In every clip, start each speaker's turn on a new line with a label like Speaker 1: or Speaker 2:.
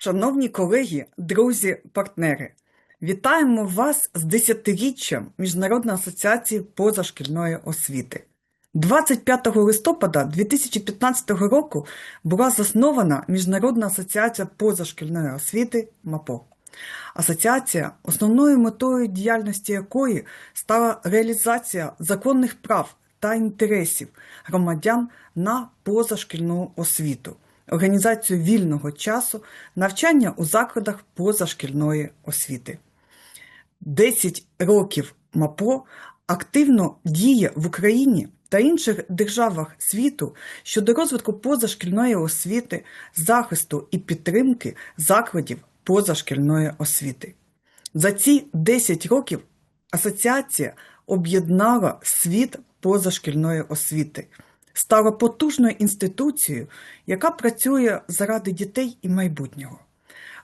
Speaker 1: Шановні колеги, друзі, партнери, вітаємо вас з десятиріччям Міжнародної асоціації позашкільної освіти. 25 листопада 2015 року була заснована Міжнародна асоціація позашкільної освіти МАПО. Асоціація, основною метою діяльності якої стала реалізація законних прав та інтересів громадян на позашкільну освіту, організацію вільного часу, навчання у закладах позашкільної освіти. 10 років МАПО активно діє в Україні та інших державах світу щодо розвитку позашкільної освіти, захисту і підтримки закладів позашкільної освіти. За ці 10 років асоціація об'єднала світ позашкільної освіти, стала потужною інституцією, яка працює заради дітей і майбутнього.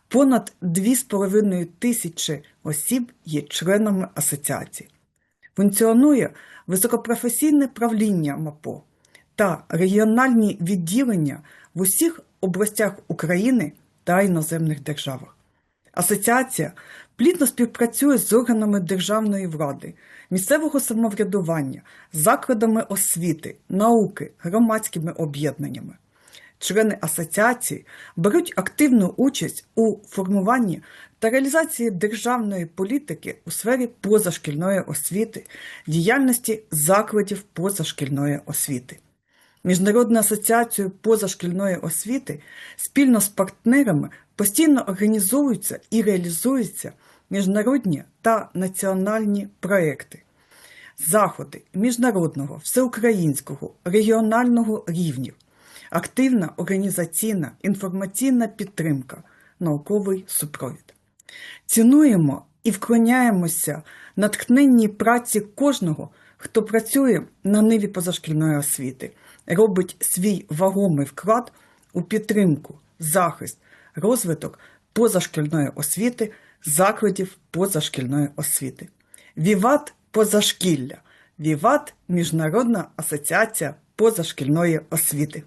Speaker 1: Понад 2,5 тисячі осіб є членами асоціації. Функціонує високопрофесійне правління МАПО та регіональні відділення в усіх областях України та іноземних державах. Асоціація плідно співпрацює з органами державної влади, місцевого самоврядування, закладами освіти, науки, громадськими об'єднаннями. Члени асоціації беруть активну участь у формуванні та реалізації державної політики у сфері позашкільної освіти, діяльності закладів позашкільної освіти. Міжнародна асоціація позашкільної освіти спільно з партнерами постійно організовуються і реалізуються міжнародні та національні проекти, заходи міжнародного, всеукраїнського, регіонального рівнів, активна організаційна інформаційна підтримка, науковий супровід. Цінуємо і вклоняємося натхненній праці кожного, хто працює на ниві позашкільної освіти, робить свій вагомий вклад у підтримку, захист, розвиток позашкільної освіти, закладів позашкільної освіти. Віват позашкілля! Віват Міжнародна асоціація позашкільної освіти.